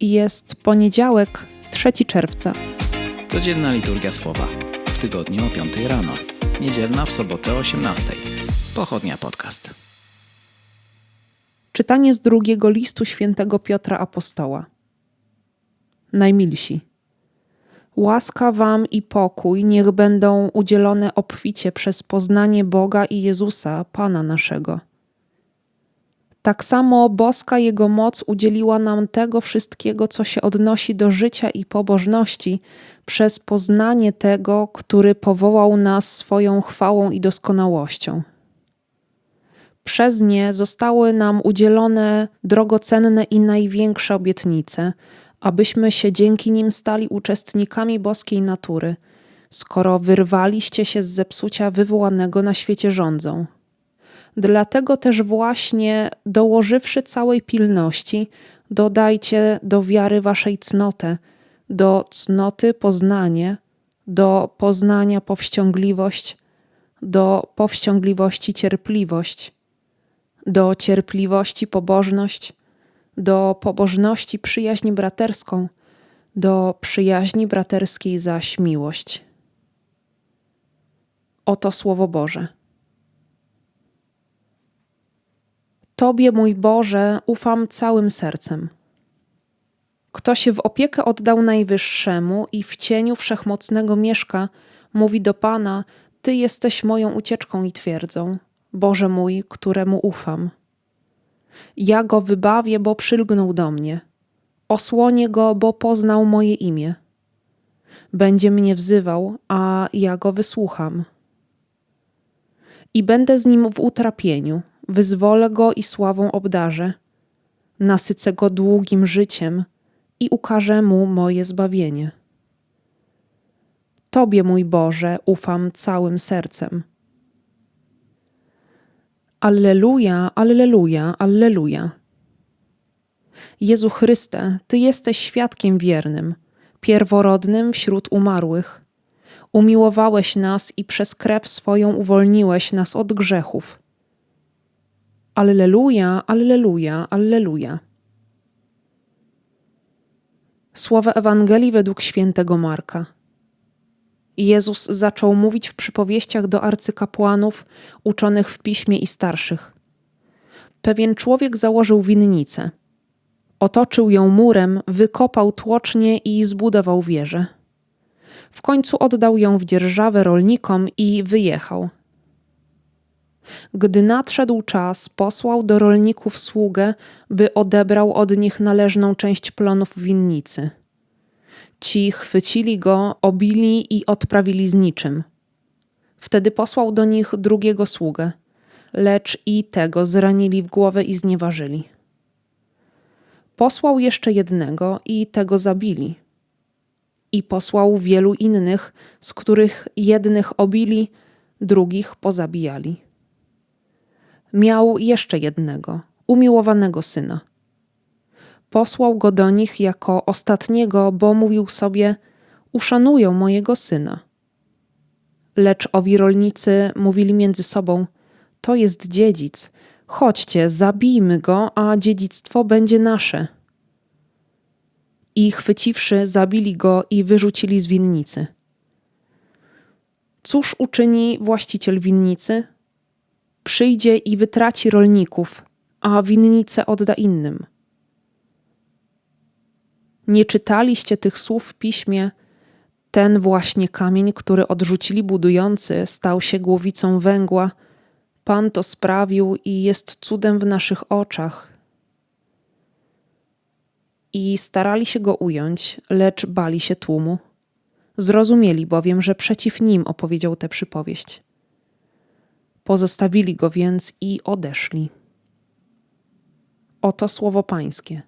Jest poniedziałek, 3 czerwca. Codzienna liturgia słowa. W tygodniu o 5 rano. Niedzielna w sobotę o 18. Pochodnia podcast. Czytanie z drugiego listu świętego Piotra Apostoła. Najmilsi. Łaska wam i pokój niech będą udzielone obficie przez poznanie Boga i Jezusa, Pana naszego. Tak samo boska Jego moc udzieliła nam tego wszystkiego, co się odnosi do życia i pobożności, przez poznanie tego, który powołał nas swoją chwałą i doskonałością. Przez nie zostały nam udzielone drogocenne i największe obietnice, abyśmy się dzięki nim stali uczestnikami boskiej natury, skoro wyrwaliście się z zepsucia wywołanego na świecie rządzą. Dlatego też właśnie, dołożywszy całej pilności, dodajcie do wiary waszej cnotę, do cnoty poznanie, do poznania powściągliwość, do powściągliwości cierpliwość, do cierpliwości pobożność, do pobożności przyjaźń braterską, do przyjaźni braterskiej zaś miłość. Oto Słowo Boże. Tobie, mój Boże, ufam całym sercem. Kto się w opiekę oddał Najwyższemu i w cieniu Wszechmocnego mieszka, mówi do Pana: Ty jesteś moją ucieczką i twierdzą, Boże mój, któremu ufam. Ja go wybawię, bo przylgnął do mnie. Osłonię go, bo poznał moje imię. Będzie mnie wzywał, a ja go wysłucham. I będę z nim w utrapieniu, wyzwolę go i sławą obdarzę, nasycę go długim życiem i ukażę mu moje zbawienie. Tobie, mój Boże, ufam całym sercem. Alleluja, alleluja, alleluja. Jezu Chryste, Ty jesteś świadkiem wiernym, pierworodnym wśród umarłych. Umiłowałeś nas i przez krew swoją uwolniłeś nas od grzechów. Alleluja, alleluja, alleluja. Słowa Ewangelii według świętego Marka. Jezus zaczął mówić w przypowieściach do arcykapłanów, uczonych w piśmie i starszych. Pewien człowiek założył winnicę. Otoczył ją murem, wykopał tłocznie i zbudował wieżę. W końcu oddał ją w dzierżawę rolnikom i wyjechał. Gdy nadszedł czas, posłał do rolników sługę, by odebrał od nich należną część plonów winnicy. Ci chwycili go, obili i odprawili z niczym. Wtedy posłał do nich drugiego sługę, lecz i tego zranili w głowę i znieważyli. Posłał jeszcze jednego i tego zabili. I posłał wielu innych, z których jednych obili, drugich pozabijali. Miał jeszcze jednego, umiłowanego syna posłał go do nich jako ostatniego, bo mówił sobie: Uszanują mojego syna. Lecz owi rolnicy mówili między sobą: To jest dziedzic. Chodźcie, zabijmy go, a dziedzictwo będzie nasze. I chwyciwszy, zabili go i wyrzucili z winnicy. Cóż uczyni właściciel winnicy? Przyjdzie i wytraci rolników, a winnicę odda innym. Nie czytaliście tych słów w piśmie. Ten właśnie kamień, który odrzucili budujący, stał się głowicą węgła. Pan to sprawił i jest cudem w naszych oczach. I starali się go ująć, lecz bali się tłumu. Zrozumieli bowiem, że przeciw nim opowiedział tę przypowieść. Pozostawili go więc i odeszli. Oto słowo Pańskie.